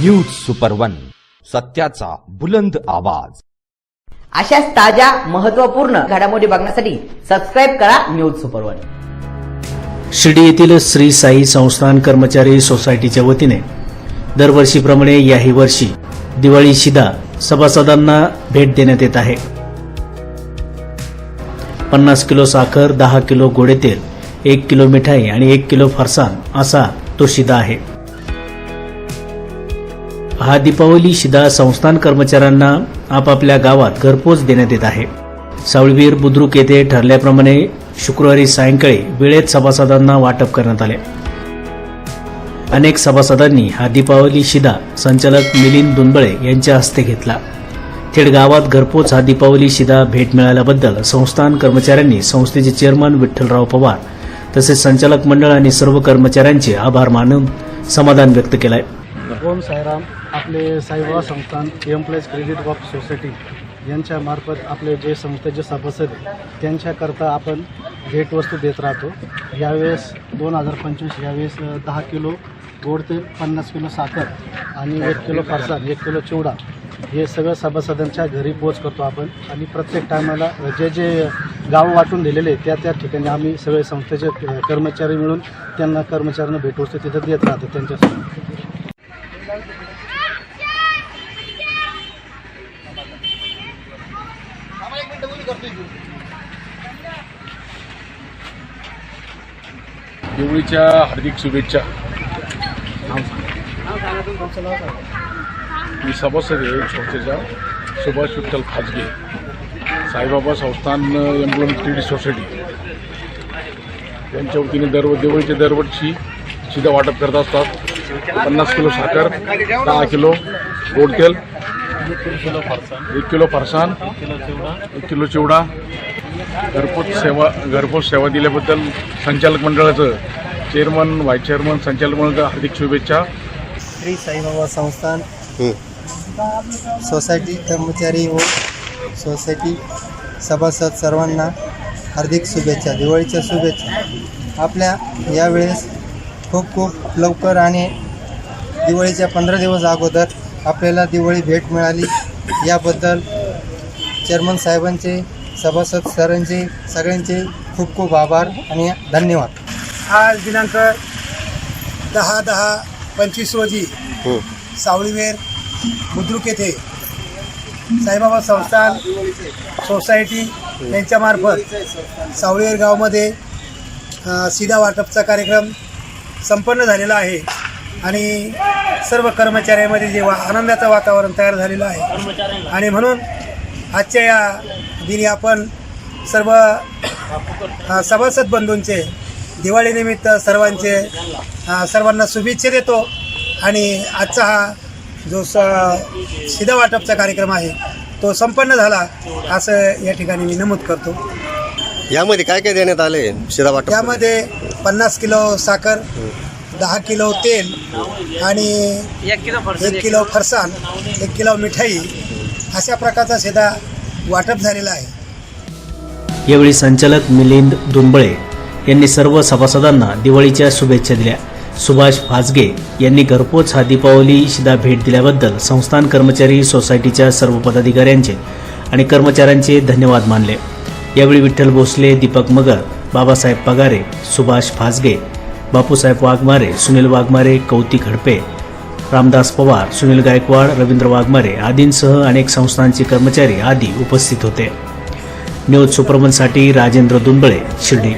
News super one सत्याचा बुलंद आवाज. अशाच ताज्या महत्त्वपूर्ण घडामोडी बघण्यासाठी सबस्क्राईब करा न्यूज सुपर वन शिर्डी येथील श्री साई संस्थान कर्मचारी सोसायटीच्या वतीने दरवर्षीप्रमाणे याही वर्षी दिवाळी शिदा सभासदांना भेट देण्यात येत आहे. पन्नास किलो साखर दहा किलो गोडे तेल एक किलो मिठाई आणि एक किलो फरसाण असा तो शिदा आहे. हा दीपावली शिदा संस्थान कर्मचाऱ्यांना आपापल्या गावात घरपोच देण्यात येत आहे. सावळवीर बुद्रुक येथे ठरल्याप्रमाणे शुक्रवारी सायंकाळी वेळेत सभासदांना वाटप करण्यात आले. अनेक सभासदांनी हा दीपावली शिदा संचालक मिलिंद दुनबळे यांच्या हस्ते घेतला. थेट गावात घरपोच हा दीपावली शिदा भेट मिळाल्याबद्दल संस्थान कर्मचाऱ्यांनी संस्थेचे चेअरमन विठ्ठलराव पवार तसेच संचालक मंडळ आणि सर्व कर्मचाऱ्यांचे आभार मानून समाधान व्यक्त केलंय. ओम साईराम. आपले साईबाबा संस्थान एम्प्लॉईज क्रेडिट वॉक सोसायटी यांच्यामार्फत आपले जे संस्थेचे सभासद त्यांच्याकरता आपण भेटवस्तू देत राहतो. यावेळेस दोन हजार पंचवीस यावेळेस दहा किलो गोड तेल पन्नास किलो साखर आणि एक किलो फरसाण एक किलो चिवडा हे सगळं सभासदांच्या घरी पोच करतो आपण. आणि प्रत्येक टायमाला जे जे गाव वाटून दिलेले त्या त्या ठिकाणी आम्ही सगळे संस्थेचे कर्मचारी मिळून त्यांना कर्मचाऱ्यांना भेटवस्तू तिथं देत राहतो त्यांच्यासोबत देवळीच्या हार्दिक शुभेच्छा. मी सभासद आहे संस्थेचा सुभाष विठ्ठल खाजगे. साईबाबा संस्थान एम्प्लॉयमेंट क्रेडिट सोसायटी. यांच्या वतीने दरव देवळीच्या दरवर्षी शिधा वाटप करत असतात. पन्नास किलो साखर दहा किलो गोडतेल. एक किलो फरसान एक किलो चिवडा. घरपोच सेवा घरपोच सेवा दिल्याबद्दल संचालक मंडळाचं चेअरमन व्हाईस चेअरमन संचालक मंडळाचं हार्दिक शुभेच्छा. श्री साईबाबा संस्थान सोसायटी कर्मचारी व सोसायटी सभासद सर्वांना हार्दिक शुभेच्छा दिवाळीच्या शुभेच्छा. आपल्या यावेळेस खूप खूप लवकर आणि दिवाळीच्या पंधरा दिवस अगोदर आपल्याला दिवाळी भेट मिळाली. याबद्दल चेअरमन साहेबांचे सभासद सरांचे सगळ्यांचे खूप खूप आभार आणि धन्यवाद. आज दिनांक दहा दहा पंचवीस रोजी सावळीवेर बुद्रुक येथे साईबाबा संस्थान सोसायटी यांच्यामार्फत सावळीवेर गावामध्ये सीधा वाटपचा कार्यक्रम संपन्न झालेला आहे. आणि सर्व कर्मचाऱ्यांमध्ये जे वा आनंदाचं वातावरण तयार झालेलं आहे. आणि म्हणून आजच्या या दिनी आपण सर्व सभासद बंधूंचे दिवाळीनिमित्त सर्वांचे सर्वांना शुभेच्छा देतो. आणि आजचा हा जो स शिधा वाटपचा कार्यक्रम आहे तो संपन्न झाला असं या ठिकाणी मी नमूद करतो. यामध्ये काय काय देण्यात आले शिरा वाटप. त्यामध्ये पन्नास किलो साखर दहा किलो तेल आणि एक किलो फरसाण एक किलो मिठाई अशा प्रकारचा शिधा वाटप झालेला आहे. यावेळी संचालक मिलिंद दुंबळे यांनी सर्व सभासदांना दिवाळीच्या शुभेच्छा दिल्या. सुभाष फाजगे यांनी घरपोच हा दीपावली शिदा भेट दिल्याबद्दल संस्थान कर्मचारी सोसायटीच्या सर्व पदाधिकाऱ्यांचे आणि कर्मचाऱ्यांचे धन्यवाद मानले. यावेळी विठ्ठल भोसले दीपक मगर बाबासाहेब पगारे सुभाष फाजगे बापूसाहेब वाघमारे सुनील वाघमारे कौतिक हडपे रामदास पवार सुनील गायकवाड रवींद्र वाघमारे आदींसह अनेक संस्थांचे कर्मचारी आदी उपस्थित होते. न्यूज सुपरमनसाठी राजेंद्र दुंबळे शिर्डी.